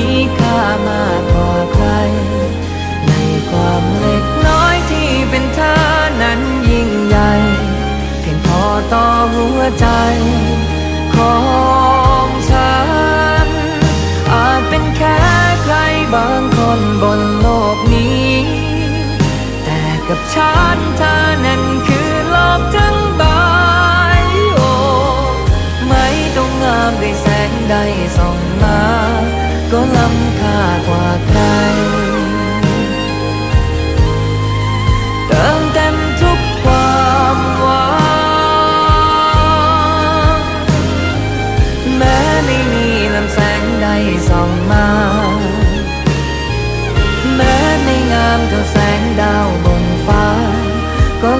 มีค่ามากกว่าใคร ในความเล็กน้อยที่เป็นเธอนั้นยิ่งใหญ่ เพียงพอต่อหัวใจ ของฉัน อาจเป็นแค่ใครบางคนบนโลกนี้ แต่กับฉันเธอนั้นคือโลกทั้งใบไม่ต้องงามด้วยแสงใดส่องมา ก็ล้ำค่ากว่าใคร เติมเต็มทุกความหวังแม้ไม่มีลำแสงใดส่องมา แม้ไม่งามเท่าแสงดาวบ